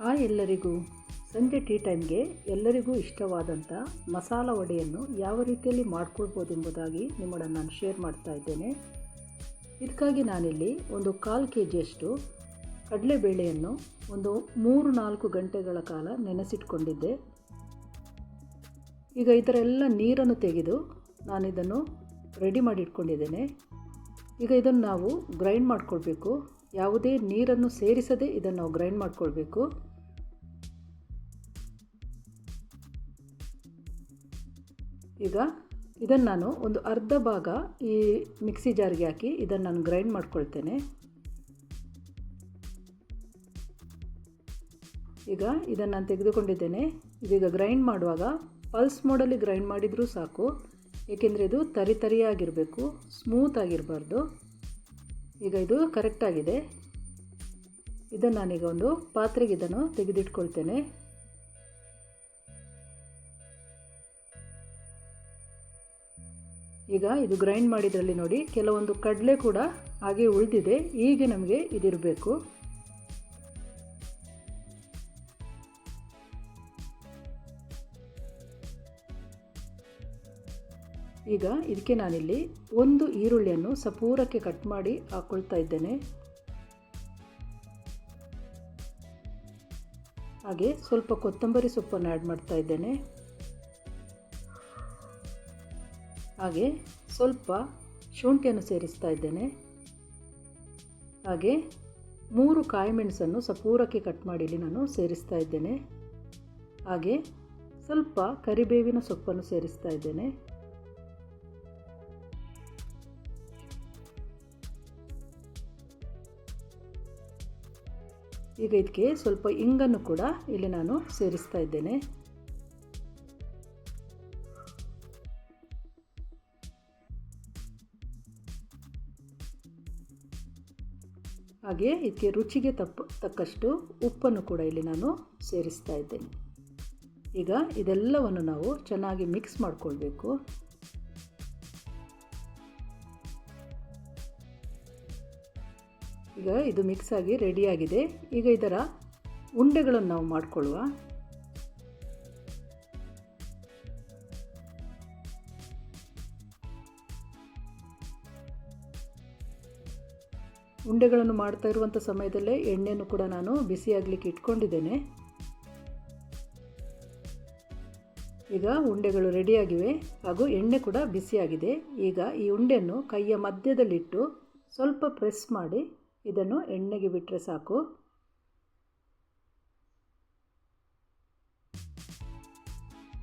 ಆ ಎಲ್ಲರಿಗೂ ಸಂಜೆ ಟೀ ಟೈಮ್ಗೆ ಎಲ್ಲರಿಗೂ ಇಷ್ಟವಾದಂಥ ಮಸಾಲ ವಡೆಯನ್ನು ಯಾವ ರೀತಿಯಲ್ಲಿ ಮಾಡ್ಕೊಳ್ಬೋದು ಎಂಬುದಾಗಿ ನಿಮ್ಮನ್ನು ನಾನು ಶೇರ್ ಮಾಡ್ತಾ ಇದ್ದೇನೆ. ಇದಕ್ಕಾಗಿ ನಾನಿಲ್ಲಿ ಒಂದು ಕಾಲು ಕೆ ಜಿಯಷ್ಟು ಕಡಲೆಬೇಳೆಯನ್ನು ಒಂದು ಮೂರು ನಾಲ್ಕು ಗಂಟೆಗಳ ಕಾಲ ನೆನೆಸಿಟ್ಕೊಂಡಿದ್ದೆ. ಈಗ ಇದರೆಲ್ಲ ನೀರನ್ನು ತೆಗೆದು ನಾನಿದನ್ನು ರೆಡಿ ಮಾಡಿ ಇಟ್ಕೊಂಡಿದ್ದೇನೆ ಈಗ ಇದನ್ನು ನಾವು ಗ್ರೈಂಡ್ ಮಾಡ್ಕೊಳ್ಬೇಕು. ಯಾವುದೇ ನೀರನ್ನು ಸೇರಿಸದೆ ಇದನ್ನು ಗ್ರೈಂಡ್ ಮಾಡ್ಕೊಳ್ಬೇಕು. ಈಗ ಇದನ್ನು ನಾನು ಒಂದು ಅರ್ಧ ಭಾಗ ಈ ಮಿಕ್ಸಿ ಜಾರ್ಗೆ ಹಾಕಿ ಇದನ್ನು ನಾನು ಗ್ರೈಂಡ್ ಮಾಡ್ಕೊಳ್ತೇನೆ. ಈಗ ಇದನ್ನು ನಾನು ತೆಗೆದುಕೊಂಡಿದ್ದೇನೆ. ಇದೀಗ ಗ್ರೈಂಡ್ ಮಾಡುವಾಗ ಪಲ್ಸ್ ಮೋಡಲ್ಲಿ ಗ್ರೈಂಡ್ ಮಾಡಿದರೂ ಸಾಕು. ಏಕೆಂದರೆ ಇದು ತರಿತರಿಯಾಗಿರಬೇಕು ಸ್ಮೂತ್ ಆಗಿರಬಾರ್ದು. ಈಗ ಇದು ಕರೆಕ್ಟಾಗಿದೆ ಇದನ್ನು ನಾನೀಗ ಒಂದು ಪಾತ್ರೆಗೆ ಇದನ್ನು ತೆಗೆದಿಟ್ಕೊಳ್ತೇನೆ. ಈಗ ಇದು ಗ್ರೈಂಡ್ ಮಾಡಿದ್ರಲ್ಲಿ ನೋಡಿ ಕೆಲವೊಂದು ಕಡಲೆ ಕೂಡ ಹಾಗೆ ಉಳಿದಿದೆ. ಹೀಗೆ ನಮಗೆ ಇದಿರಬೇಕು. ಈಗ ಇದಕ್ಕೆ ನಾನಿಲ್ಲಿ ಒಂದು ಈರುಳ್ಳಿಯನ್ನು ಸಪೂರಕ್ಕೆ ಕಟ್ ಮಾಡಿ ಹಾಕ್ಕೊಳ್ತಾ ಇದ್ದೇನೆ. ಹಾಗೆ ಸ್ವಲ್ಪ ಕೊತ್ತಂಬರಿ ಸೊಪ್ಪನ್ನು ಆ್ಯಡ್ ಮಾಡ್ತಾ ಇದ್ದೇನೆ. ಹಾಗೆ ಸ್ವಲ್ಪ ಶುಂಠಿಯನ್ನು ಸೇರಿಸ್ತಾ ಇದ್ದೇನೆ. ಹಾಗೆ ಮೂರು ಕಾಯಿಮೆಣಸನ್ನು ಸಪೂರಕ್ಕೆ ಕಟ್ ಮಾಡಿ ಇಲ್ಲಿ ನಾನು ಸೇರಿಸ್ತಾ ಇದ್ದೇನೆ. ಹಾಗೆ ಸ್ವಲ್ಪ ಕರಿಬೇವಿನ ಸೊಪ್ಪನ್ನು ಸೇರಿಸ್ತಾ ಇದ್ದೇನೆ. ಈಗ ಇದಕ್ಕೆ ಸ್ವಲ್ಪ ಇಂಗನ್ನು ಕೂಡ ಇಲ್ಲಿ ನಾನು ಸೇರಿಸ್ತಾ ಇದ್ದೇನೆ. ಹಾಗೆ ಇದಕ್ಕೆ ರುಚಿಗೆ ತಪ್ಪ, ತಕ್ಕಷ್ಟು ಉಪ್ಪನ್ನು ಕೂಡ ಇಲ್ಲಿ ನಾನು ಸೇರಿಸ್ತಾ ಇದ್ದೇನೆ. ಈಗ ಇದೆಲ್ಲವನ್ನು ನಾವು ಚೆನ್ನಾಗಿ ಮಿಕ್ಸ್ ಮಾಡಿಕೊಳ್ಬೇಕು. ಈಗ ಇದು ಮಿಕ್ಸ್ ಆಗಿ ರೆಡಿಯಾಗಿದೆ ಈಗ ಇದರ ಉಂಡೆಗಳನ್ನು ನಾವು ಮಾಡಿಕೊಳ್ಳುವ. ಉಂಡೆಗಳನ್ನು ಮಾಡ್ತಾ ಇರುವಂಥ ಸಮಯದಲ್ಲೇ ಎಣ್ಣೆಯನ್ನು ಕೂಡ ನಾನು ಬಿಸಿಯಾಗಲಿಕ್ಕೆ ಇಟ್ಕೊಂಡಿದ್ದೇನೆ. ಈಗ ಉಂಡೆಗಳು ರೆಡಿಯಾಗಿವೆ ಹಾಗೂ ಎಣ್ಣೆ ಕೂಡ ಬಿಸಿಯಾಗಿದೆ ಈಗ ಈ ಉಂಡೆಯನ್ನು ಕೈಯ ಮಧ್ಯದಲ್ಲಿಟ್ಟು ಸ್ವಲ್ಪ ಪ್ರೆಸ್ ಮಾಡಿ ಇದನ್ನು ಎಣ್ಣೆಗೆ ಬಿಟ್ಟರೆ ಸಾಕು.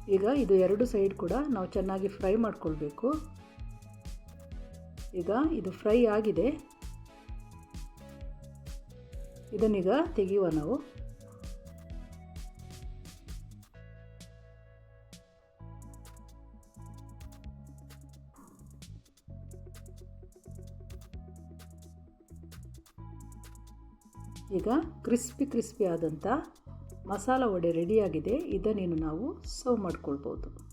ಈಗ ಇದು ಎರಡು ಸೈಡ್ ಕೂಡ ನಾವು ಚೆನ್ನಾಗಿ ಫ್ರೈ ಮಾಡಿಕೊಳ್ಬೇಕು. ಈಗ ಇದು ಫ್ರೈ ಆಗಿದೆ. ಇದನ್ನೀಗ ತೆಗೆಯುವ ನಾವು. ಈಗ ಕ್ರಿಸ್ಪಿ ಕ್ರಿಸ್ಪಿ ಆದಂಥ ಮಸಾಲ ವಡೆ ರೆಡಿಯಾಗಿದೆ ಇದನ್ನೇನು ನಾವು ಸರ್ವ್ ಮಾಡ್ಕೊಳ್ಬೋದು